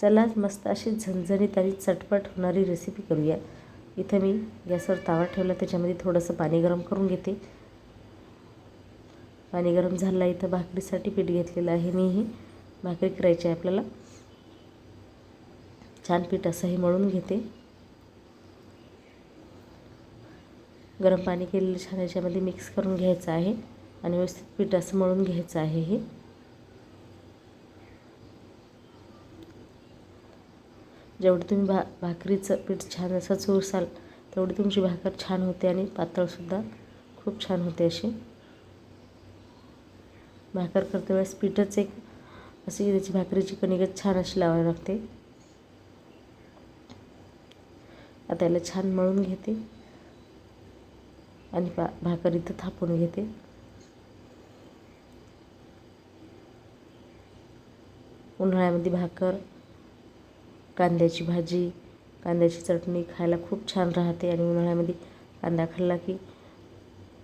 चला मस्त अशी झणझणीत आणि चटपट होणारी रेसिपी करूया. इथं मी गॅसवर तावा ठेवला त्याच्यामध्ये थोडंसं पाणी गरम करून घेते. पाणी गरम झालं इथं भाकरीसाठी पीठ घेतलेलं आहे मी ही भाकरी करायची आहे आपल्याला. छान पीठ असंही मळून घेते. गरम पाणी केलेलं छान याच्यामध्ये मिक्स करून घ्यायचं आहे आणि व्यवस्थित पीठ असं मळून घ्यायचं आहे हे. जेवढं तुम्ही भा भाकरीचं पीठ छान असं चोळसाल तेवढी तुमची भाकर छान होते आणि पातळसुद्धा खूप छान होते अशी. भाकर करते वेळेस पीठच एक अशी त्याची भाकरीची कणिकच छान अशी लावावी लागते. आता याला छान मळून घेते. आणि पा भाकर इथं थापून घेते. उन्हाळ्यामध्ये भाकर कांद्याची भाजी कांद्याची चटणी खायला खूप छान राहते आणि उन्हाळ्यामध्ये कांदा खाल्ला की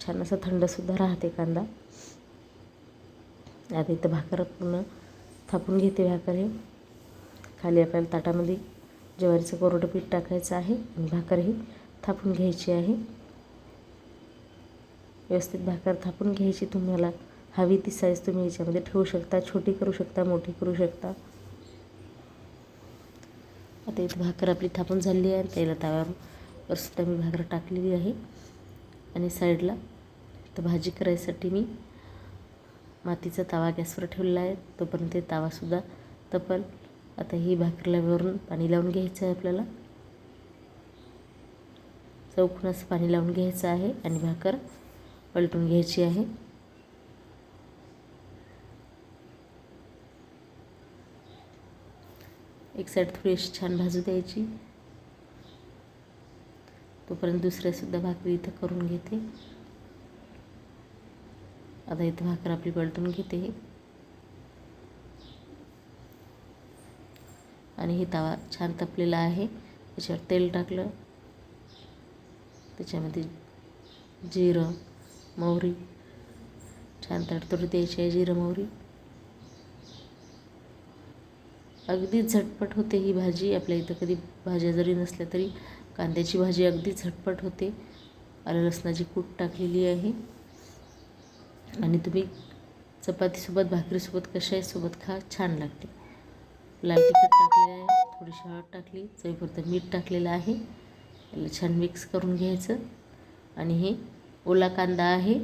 छान असं थंडसुद्धा राहते कांदा. आता इथं भाकर पूर्ण थापून घेते भाकर हे. खाली आपल्याला ताटामध्ये ज्वारीचं कोरडं पीठ टाकायचं आहे आणि भाकर ही थापून घ्यायची आहे. व्यवस्थित भाकर थापून घ्यायची तुम्हाला हवी ती साईज तुम्ही याच्यामध्ये ठेवू शकता छोटी करू शकता मोठी करू शकता. आता इथं भाकर आपली थापून झालेली आहे त्याला तव्यावर सुद्धा मी भाकर टाकलेली आहे. आणि साईडला तर भाजी करायसाठी मी मातीचा तवा गॅसवर ठेवलेला आहे. तोपर्यंत ते तवासुद्धा तपल. आता ही भाकरीला वरून पाणी लावून घ्यायचं आहे आपल्याला. चौकून असं पाणी लावून घ्यायचं आहे आणि भाकर पलटून घ्यायची आहे. एक साईड थोडी अशी छान भाजू द्यायची. तोपर्यंत दुसऱ्यासुद्धा भाकरी इथं करून घेते. आता इथं भाकर आपली पलटून घेते आणि हे तवा छान तपलेला आहे. त्याच्यावर तेल टाकलं. त्याच्यामध्ये जिरं मोहरी छान तडतडू द्यायची आहे जिरं मोहरी. अगदी झटपट होते ही भाजी. आपल्या इथं कधी भाज्या जरी नसल्या तरी कांद्याची भाजी अगदी झटपट होते. आलं लसणाची कूट टाकलेली आहे. आणि तुम्ही चपातीसोबत भाकरीसोबत कशाहीसोबत खा छान लागते. लाल तिखट टाकलेलं आहे. थोडीशी हळद टाकली. चवीपुरतं मीठ टाकलेलं आहे. याला छान मिक्स करून घ्यायचं. आणि हे ओला कांदा आहे.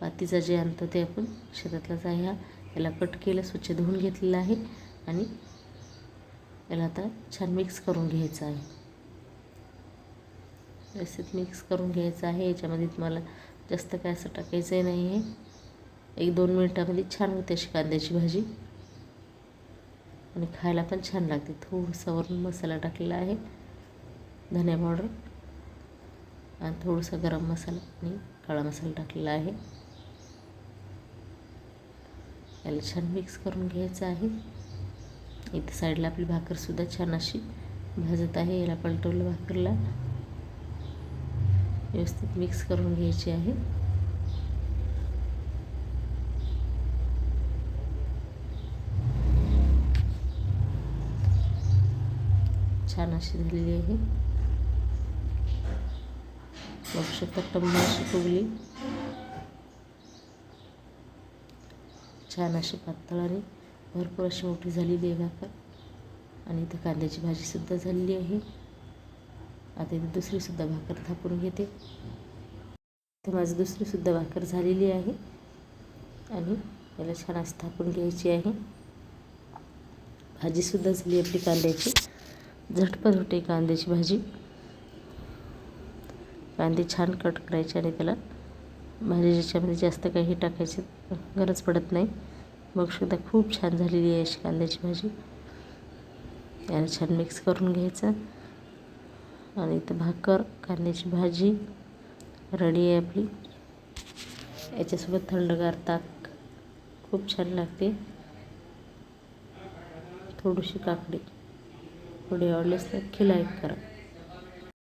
पातीचा जे आणतो ते आपण शेतातलाच आहे हा. याला कट केलं स्वच्छ धुवून घेतलेला आहे. आणि याला आता छान मिक्स करून घ्यायचं आहे. व्यवस्थित मिक्स करून घ्यायचं आहे. याच्यामध्ये तुम्हाला जास्त काय असं टाकायचं नाही आहे एक दोन मिनटामध्ये छान होते अशी कांद्याची भाजी. आणि खायला पण छान लागते. थोडंसं वरून मसाला टाकलेला आहे. धन्या पावडर आणि थोडंसं गरम मसाला आणि काळा मसाला टाकलेला आहे. याला छान मिक्स करून घ्यायचं आहे. इथं साईडला आपली भाकरसुद्धा छान अशी भाजत आहे. याला पलटवलं भाकरला. व्यवस्थित मिक्स करून घ्यायची आहे. छान अशी झालेली आहे. बघू शकता टम्म अशी फुगली. छान अशी पातळ आणि भरपूर अशी मोठी झालेली आहे भाकर आणि इथं कांद्याची भाजीसुद्धा झालेली आहे. आता इथे दुसरीसुद्धा भाकर थापून घेते. तर माझी दुसरीसुद्धा भाकर झालेली आहे. आणि याला छान असं थापून घ्यायची आहे. भाजीसुद्धा झाली आपली कांद्याची. झटपट होते कांद्याची भाजी. कांदे छान कट करायचे आणि त्याला भाजी ज्याच्यामध्ये जास्त काही टाकायची गरज पडत नाही. बघू शकता खूप छान झालेली आहे अशी कांद्याची भाजी. याला छान मिक्स करून घ्यायचं. आणि इथं भाकर कांद्याची भाजी रेडी आहे आपली. याच्यासोबत थंडगार ताक. खूप छान लागते. थोडीशी काकडी. थोडी आवडल्यास तर नक्की लाईक करा